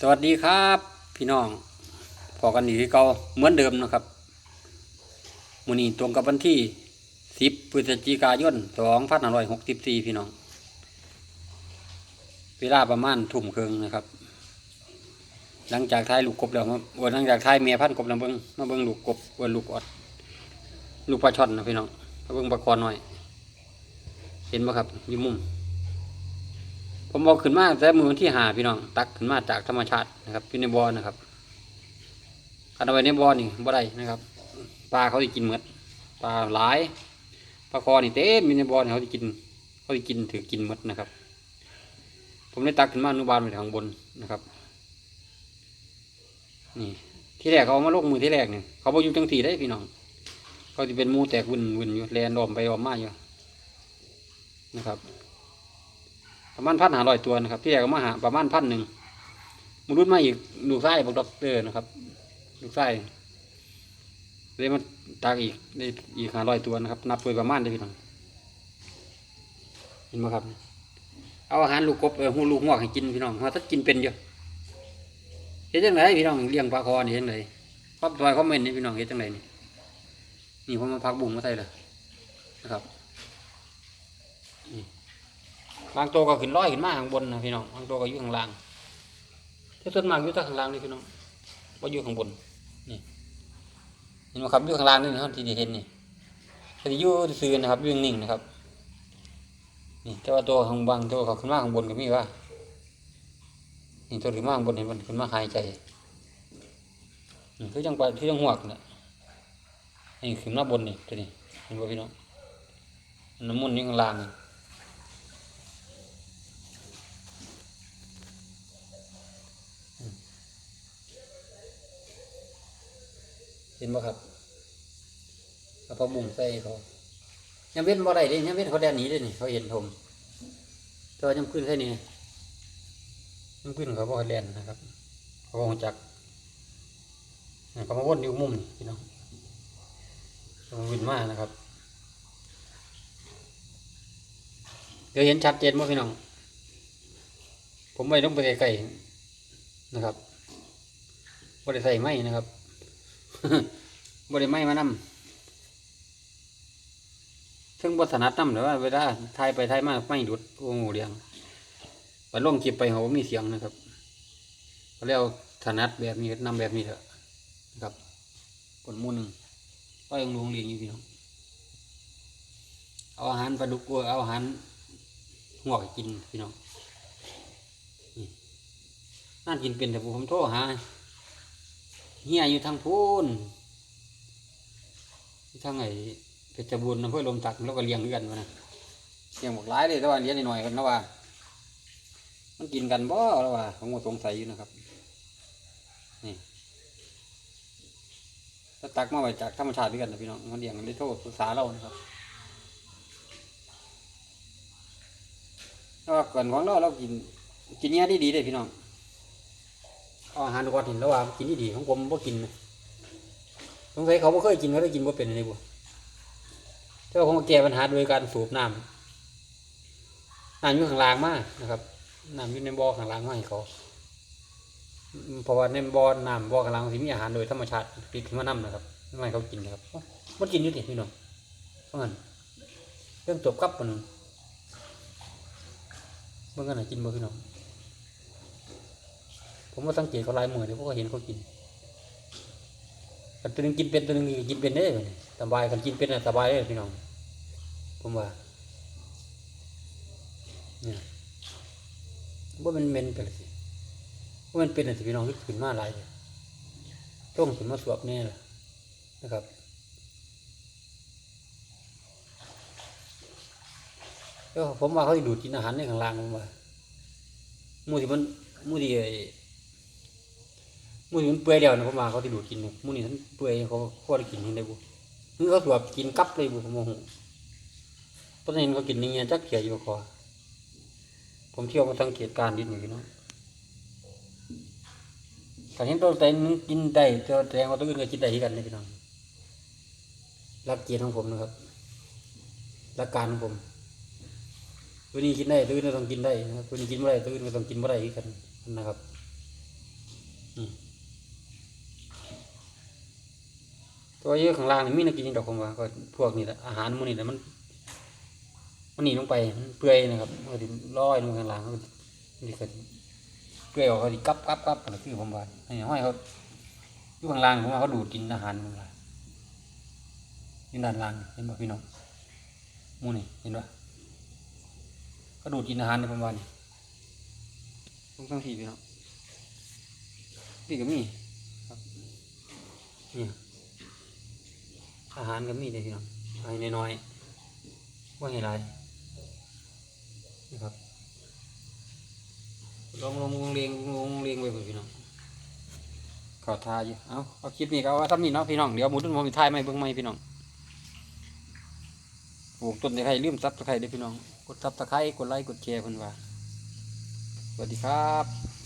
สวัสดีครับ พี่น้องพอกันอีกที่เก่าเหมือนเดิมนะครับมือนี้ตรงกับวันที่ 10พฤศจิกายน2564 พี่น้อง เวลาประมาณทุ่มครึ่งนะครับ หลังจากท้ายลูกกบแล้วมาวันหลังจากท้ายเมียพันกบแล้วเบิ่งมาเบิ่งลูกกบเบิ่งลูกอด ลูกปลาช่อนนะพี่น้องมาเบิ่งปลาคอหน่อย เห็นไหมครับอยู่มุม ผมเอาขึ้นมาแต่มือที่หาพี่น้อง ตักขึ้นมาจากธรรมชาตินะครับอยู่ในบ่อนะครับคันเอาไว้ในบ่อนี่บ่ได้นะครับปลาเขาจะกินหมดปลาหลายปลาคอนี่เต็มอยู่ในบ่อนี่เขาจะกิน เขาจะกินถือกินหมดนะครับ ผมได้ตักขึ้นมาอนุบาลไปทางบนนะครับ นี่ ที่แรกเขามาลงมือที่แรกเนี่ยเขาบอกอยู่จังสีได้พี่น้องเขาจะเป็นมูแตกวุ่นวุ่นอยู่แลนดอมไปออมมาอยู่นะครับ ประมาณพันหาร้อยตัวนะครับที่แรกก็มาหาประมาณพันหนึ่งมนุษย์มาอีกลูกไส้บอกด็อกเตอร์นะครับลูกไส้เลยมาตากอีกได้อีกหาร้อยตัวนะครับ นับโดยประมาณได้พี่น้องเห็นไหมครับ เอาอาหารลูกกบเออหูลูกหงอกให้กินพี่น้องเพราะถ้ากินเป็นเยอะเฮ็ดจังไงพี่น้องเลี้ยงปลาคอนี่ยังไงครอบซอยคอมเมนนี่พี่น้องเฮ็ดจังไงนี่นี่ผมมาพักบุ้งมาใส่เลยนะครับ บางตัวก็ขึ้นร้อยขึ้นมาข้างบนนะพี่น้องบางตัวก็อยู่ข้างล่างที่ส่วนมากอยู่แต่ข้างล่างนี่พี่น้องว่าอยู่ข้างบนนี่เห็นไหมครับอยู่ข้างล่างนี่นะครับที่เห็นนี่ก็จะอยู่ซื่อนะครับอยู่นิ่งนะครับ นี่แต่ว่าตัวข้างบางตัวเขาขึ้นมาข้างบนก็มีว่า นี่ตัวขึ้นมาข้างบนเห็นมันขึ้นมาหายใจนี่คือจังไปคือจังหวกนะนี่ขึ้นมาบนนี่ตัวนี้เห็นป่พี่น้องน้ำมันต์อยู่ข้างล่างนี่ ห็นบ่ครับกระเพาะบุ้งใส่เขายังเว้นบ่ได้เด้ยังเว้นเขาแดนหนีเด้นี่เขาเห็นผมตัวยังขึ้นแค่นี้ยังขึ้นเขาบ่แดนนะครับ เขาบ่จักเขามาวนอยู่มุมนี่พี่น้องเขาวินมากนะครับ เดี๋ยวเห็นชัดเจนบ่พี่น้อง ผมไม่ต้องไปไกลๆนะครับบ่ได้ใส่ไม้นะครับ บริไม่มานำซึ่งบทนัดนำหรือว่าเวลาทายไปทายมาไม่ดุดโอ้โหเรียงไปล่งคลิปไปเขาบ่มีเสียงนะครับก็แล้วถนัดแบบนี้นำแบบนี้เถอะนะครับกดหมูหนึ่งก็ยังลงเรียงอยู่พี่น้องเอาอาหารปลาดุกกัวเอาอาหารงอกกินพี่น้องนี่น่ากินเป็นแต่ผมโทรหา เฮียอยู่ทางพูนทางไอ้เพชรบูรณ์อำเภอลมตักแล้วก็เลี้ยงด้วยกันวะนะเลี้ยงบอกหลายเลยแต่ว่าเลี้ยงหน่อยกันนะว่า มันกินกันบ่แล้วว่าผมก็สงสัยอยู่นะครับ นี่ถ้าตักมาไว้จากธรรมชาติด้วยกันนะพี่น้องมันเลี้ยงกันได้โทษศึกษาเรานะครับแล้วว่าก่อนของเราเรากินกินเนี้ยได้ดีเลยพี่น้อง เอาอาหารก่อนเห็นแล้วว่ากินที่ดีของผมบ่กินนะสงสัยเขาบ่เคยกินเขาได้กินบ่เป็นอะไรบ่แต่ว่าผมก็แก้ปัญหาโดยการสูบน้ำน้ำอยู่ข้างล่างมากนะครับน้ำอยู่ในบ่อข้างล่างมาให้เขาเพราะว่าในบ่อน้ำบ่อข้างล่างสิมีอาหารโดยธรรมชาติติดขึ้นมานํนะครับไม่ให้เขากินนะครับมันกินอยู่ดิพี่น้องเพราะงั้นเรื่องจบกับปะนึงเมื่อกันกินบ่พี่น้อง ผมว่าสังเกตเขาลายมือเดี๋ยวพวกเขาเห็นเขากินตัวหนึงกินเป็นตัวหนึงกินเป็นได้เลยสบายกันกินเป็นสบายเลยพี่น้องผมว่าเนี่ยว่ามันเมนไปเลยสิว่ามันเป็นอะไรพี่น้องที่ขึ้นมาหลายเลยต้องขึ้นมาสวบแน่เลยนะครับแล้วผมว่าเขาดูดกินอาหารในข้างล่างผมว่ามูที่มันมูที่ มูนี่มันเปื่อยแล้วนะผมว่าเขาที่ดูดกินเนี่ยมูนี่มันเปื่อยเขาขาได้กินเห็นได้บุคือเขาสวบกินกับเลยบุผมโมโหเพราะฉะนั้นเขากินนี่เงี้ยจักเขียอยู่คอผมเที่ยวมาสังเกตการณ์นิดหนึ่งเน้องกาเห็นตัวแต่นึงกินได้ตัวแต่ว่าตัวอื่นก็กินได้ที่กันเลยพี่น้องรักเกียรติของผมนะครับรักการของผมตัวนี้กินได้ตัวอื่นก็ต้องกินได้นะครับตัวนี้กินไม่ได้ตัวอื่นก็ต้องกินไม่ได้ที่กันนะครับ ตัวเยอะข้างล่างนี่มีนักกินดอกผมว่าก็พวกนี้แหละอาหารหมื้อนี้แหละมันมันหนีลงไปมันเปื่อยนะครับมันก็สิลอยลงข้างล่างมันก็สิมันก็สิเปื่อยออกก็สิกับกับกับอะไรคือผมว่าให้ห้อยเขาอยู่ข้างล่างผมว่าเขาดูดกินอาหารมันว่าอยู่ด้านล่างนี่เห็นบ่พี่น้องหมูนี่เห็นบ่เขาดูดกินอาหารในผมว่านี่ต้องต้องทีพี่น้องนี่ก็มีครับนี่ อาหารก็มีเลยพี่น้องให้น้อยๆว่าไงไรนะครับลองลงลงเรียงลงเรียงไปพี่น้องขาทายอยู่เอาเอาคลิปนี้ก็เอาไว้ทำนี่เนาะพี่น้องเดี๋ยวหมูตุ้นผมทายไม่เบิ่งไม่พี่น้องปลูกต้นตะไคร้ลืมซับตะไคร้ด้วยพี่น้อง กดซับตะไคร้กดไลค์กดแชร์เพิ่นว่าสวัสดีครับ